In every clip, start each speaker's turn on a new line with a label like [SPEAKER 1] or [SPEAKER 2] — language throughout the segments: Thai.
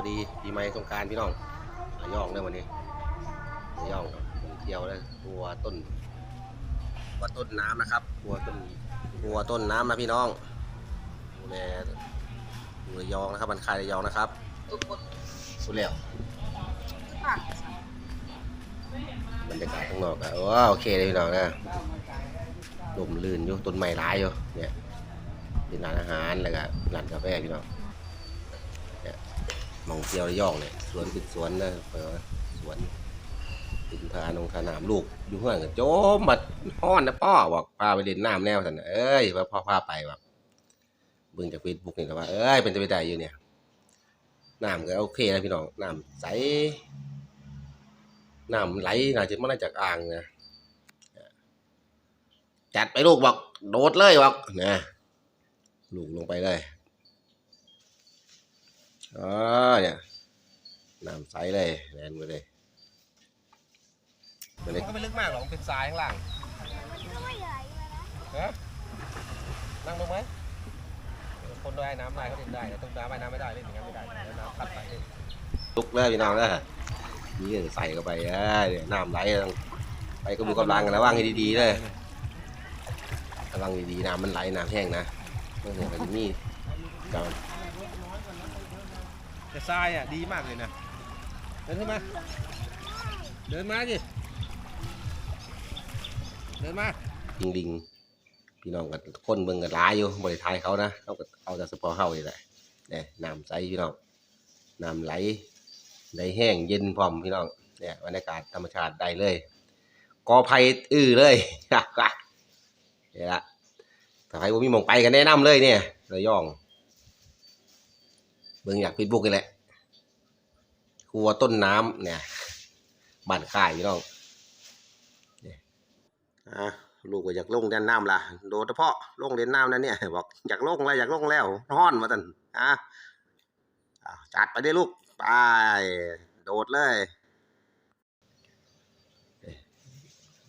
[SPEAKER 1] วัสดีปีใหม่สงการพี่น้องระยองเลยวันนี้ระยองเที่ยวเลยบัวต้นบัวต้นน้ำนะครับบัวต้นบัวต้นน้ำนะพี่น้องดูแลดูระยองนะครับมันคายระยองนะครับสุดแล้วบรรยากาศข้างนอกอะว้าโอเคเลยพี่น้องนะลมลื่นอยู่ต้นไม้ร้ายอยู่เนี่ยเป็นร้านอาหารแล้วก็ร้านกาแฟพี่น้อง มองเที่ยวระยองเนี่ยสวนเป็นสวนนะเปิดว่าสวนตินทานงทานามลูกอยู่เพื่อนก็โจมบัดฮ้อนนะพ่อบอกพาไปเล่นน้ำแนวสันน่ะเอ้ยว่าพ่อพาไปแบบเบิ่งจากเฟซบุ๊กนี่ก็ว่าเอ้ยเป็นจะไปได้อยู่เนี่ยน้ำก็โอเคนะพี่น้องน้ำใสน้ำไหลน่าจะมาจากอ่างนะจัดไปลูกบอกโดดเลยบอกนะลูกลงไปเลย อ๋อเนี่ยน้ำใสเลยแรงไปเลยมันก็ไม่ลึกมากหรอกเป็นทรายข้างล่างฮะนั่งลงไหมคนได้น้ำได้เขาเล่นได้แต่ต้องน้ำว่ายน้ำไม่ได้เล่นอย่างนั้นไม่ได้แล้วน้ำพัดไปลุกเลยพี่น้องนะนี่ใส่เข้าไปเอ้ยเนี่ยน้ำไหลต้องไปก็ดูกำลังกันระวังให้ดีๆเลยระวังดีๆน้ำมันไหลน้ำแห้งนะเมื่อไหร่มันมีกำ
[SPEAKER 2] แต่ทรายอะดีมากเลยนะ เดินขึ้นมา เดินมาดิเดินมา
[SPEAKER 1] ลิงลิงพี่น้องกับคนเบิ่งกันร้ายอยู่บริทายเขานะเขาก็เอาแต่เฉพาะเขานี่แหละเนี่ยน้ำใสพี่น้องน้ำไหลได้แห้งเย็นพร้อมพี่น้องเนี่ยบรรยากาศธรรมชาติได้เลยกอไผ่อื้อเลยเนี่ยละถ้าใครบ่มีมองไปกันแนะนำเลยเนี่ยระยอง เบิ่งอยากฟิดบุกนี่แหละครัวต้นน้ำเนี่ยบ้านค่ายพี่น้องอะลูกก็อยากลงเล่นน้ำล่ะโดดเฉพาะลงเล่นน้ำนั่นเนี่ยบอกอยากลงแล้วอยากลงแล้วร้อนมาตันอะอะจัดไปได้ลูกไปโดดเลยเอ๊ะ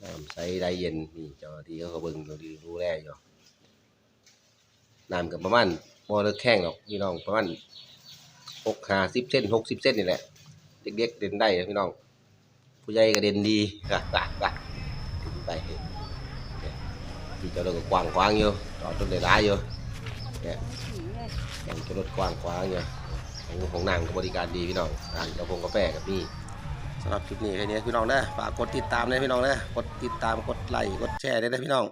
[SPEAKER 1] น้ำใสได้เย็นนี่เจ้าหน้าที่เขาก็เบิ่งดูดีดูแลอยู่น้ำกับประมาณมอเตอร์แข้งหรอกพี่น้องประมาณ หกห้าสิบเส้นหกสิบเส้นนี่แหละ เด็กๆเด่นได้พี่น้อง ผู้ใหญ่ก็เด่นดีไปที่จอดรถก็กว้างขวางอยู่จอดรถได้หลายอยู่เนี่ยยังจอดรถกว้างขวางอยู่ของของนางก็บริการดีพี่น้องร้านกาแฟกาแฟกับนี่สำหรับคลิปนี้แค่นี้พี่น้องนะฝากกดติดตามเลยพี่น้องนะกดติดตามกดไลค์กดแชร์ได้นะพี่น้อง